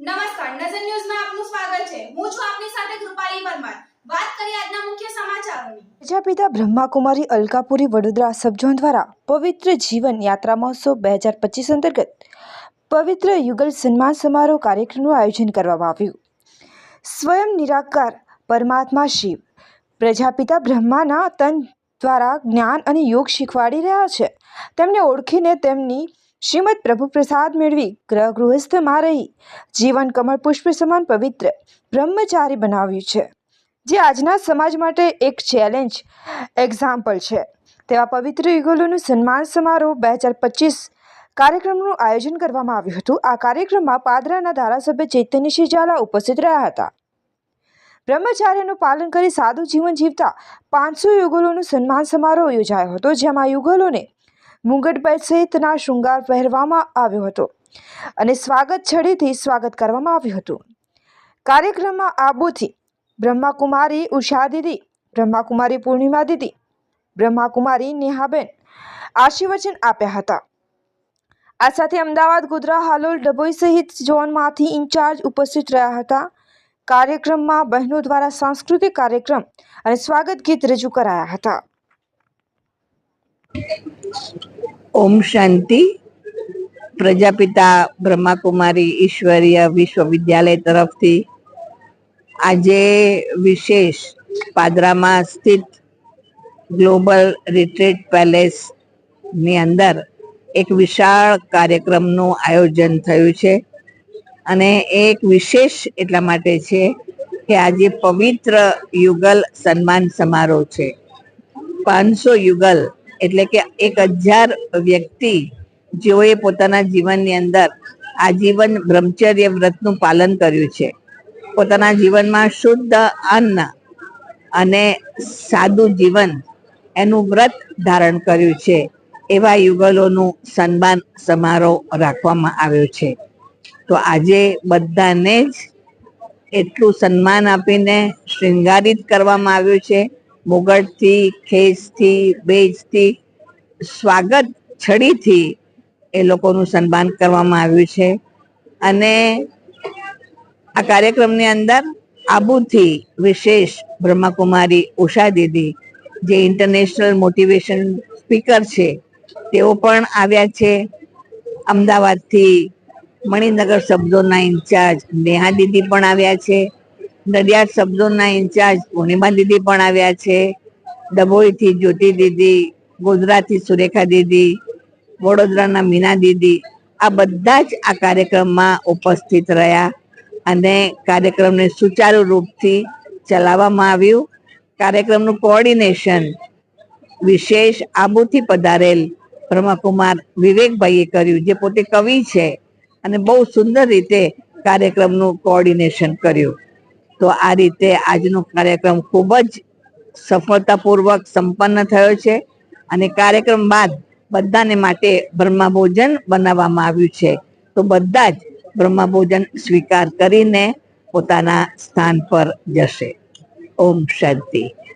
નમસ્કાર, નજર ન્યૂઝમાં આપનું સ્વાગત છે. હું છું આપની સાથે કૃપાલી પરમાર. વાત કરીએ આજના મુખ્ય સમાચારોની. પ્રજાપિતા બ્રહ્માકુમારી અલકાપુરી વડોદરા સબઝોન દ્વારા પવિત્ર જીવન યાત્રા મહોત્સવ બે હજાર પચીસ અંતર્ગત પવિત્ર યુગલ સન્માન સમારોહ કાર્યક્રમનું આયોજન કરવામાં આવ્યું. સ્વયં નિરાકાર પરમાત્મા શિવ, પ્રજાપિતા બ્રહ્માના તન દ્વારા જ્ઞાન અને યોગ શીખવાડી રહ્યા છે. તેમને ઓળખીને તેમની શ્રીમદ પ્રભુ પ્રસાદ મેળવી ગ્રહ ગૃહસ્થમાં રહી જીવન કમળ પુષ્પ સમાન પવિત્ર, બ્રહ્મચારી બનાવ્યું છે. જે આજના સમાજ માટે એક ચેલેન્જ એક્ઝામ્પલ છે. તેવા પવિત્ર યુગલોનું સન્માન સમારોહ બે હજાર પચીસ કાર્યક્રમનું આયોજન કરવામાં આવ્યું હતું. આ કાર્યક્રમમાં પાદરાના ધારાસભ્ય ચૈતન્યસિંહ ઝાલા ઉપસ્થિત રહ્યા હતા. બ્રહ્મચાર્યનું પાલન કરી સાદું જીવન જીવતા પાંચસો યુગલોનું સન્માન સમારોહ યોજાયો હતો, જેમાં યુગલોને મુંગટબેટ સહિતના શૃંગાર પહેરવામાં આવ્યો હતો અને સ્વાગત છડીથી સ્વાગત કરવામાં આવ્યું હતું. કાર્યક્રમમાં આબુથી બ્રહ્માકુમારી ઉષા દીદી, બ્રહ્માકુમારી પૂર્ણિમા દીદી, બ્રહ્માકુમારી નેહાબેન આશીર્વચન આપ્યા હતા. આ સાથે અમદાવાદ, ગોધરા, હાલોલ, ડભોઈ સહિત ઝોનમાંથી ઇન્ચાર્જ ઉપસ્થિત રહ્યા હતા. કાર્યક્રમમાં બહેનો દ્વારા સાંસ્કૃતિક કાર્યક્રમ અને સ્વાગત ગીત રજૂ કરાયા હતા. ઓમ શાંતિ. પ્રજાપિતા બ્રહ્માકુમારી ઈશ્વરીય વિશ્વવિદ્યાલય તરફથી આજે વિશેષ પાદરામાં સ્થિત ગ્લોબલ રિટ્રીટ પેલેસની અંદર એક વિશાળ કાર્યક્રમનું આયોજન થયું છે. અને એક વિશેષ એટલા માટે છે કે આજે પવિત્ર યુગલ સન્માન સમારોહ છે. પાંચસો યુગલ એટલે કે એક હજાર વ્યક્તિ જેઓએ પોતાના જીવનની અંદર આજીવન બ્રહ્મચર્ય વ્રતનું પાલન કર્યું છે. પોતાના જીવનમાં શુદ્ધ અન્ન અને સાદું જીવન એનું વ્રત ધારણ કર્યું છે. એવા યુગલોનું સન્માન સમારોહ રાખવામાં આવ્યો છે. તો આજે બધાને જ એટલું સન્માન આપીને શૃંગારિત કરવામાં આવ્યું છે. મુગટથી ખેસથી બેજથી, સ્વાગત છડીથી એ લોકોનું સન્માન કરવામાં આવ્યું છે. અને આ કાર્યક્રમની અંદર આબુથી વિશેષ બ્રહ્માકુમારી ઉષા દીદી, જે ઇન્ટરનેશનલ મોટિવેશન સ્પીકર છે, તેઓ પણ આવ્યા છે. અમદાવાદથી મણિનગર શબ્દોના ઇન્ચાર્જ નેહા દીદી પણ આવ્યા છે. નડિયાદ શબ્દોના ઇન્ચાર્જ પૂર્ણિમા દીદી પણ આવ્યા છે. ડભોઈથી જ્યોતિ દીદી, ગોધરાથી સુરેખા દીદી, વડોદરાના મીના દીદી આ બધા જ આ કાર્યક્રમમાં ઉપસ્થિત રહ્યા અને કાર્યક્રમને સુચારુ રૂપથી ચલાવવામાં આવ્યું. કાર્યક્રમનું કોઓર્ડિનેશન વિશેષ આબુથી પધારેલ બ્રહ્મકુમાર વિવેકભાઈએ કર્યું, જે પોતે કવિ છે અને બહુ સુંદર રીતે કાર્યક્રમનું કોઓર્ડિનેશન કર્યું. તો આ રીતે આજનો કાર્યક્રમ ખૂબ જ સફળતાપૂર્વક સંપન્ન થયો છે અને કાર્યક્રમ બાદ બધાને માટે બ્રહ્માભોજન બનાવવામાં આવ્યું છે. તો બધા જ બ્રહ્માભોજન સ્વીકાર કરીને પોતાના સ્થાન પર જશે. ઓમ શાંતિ.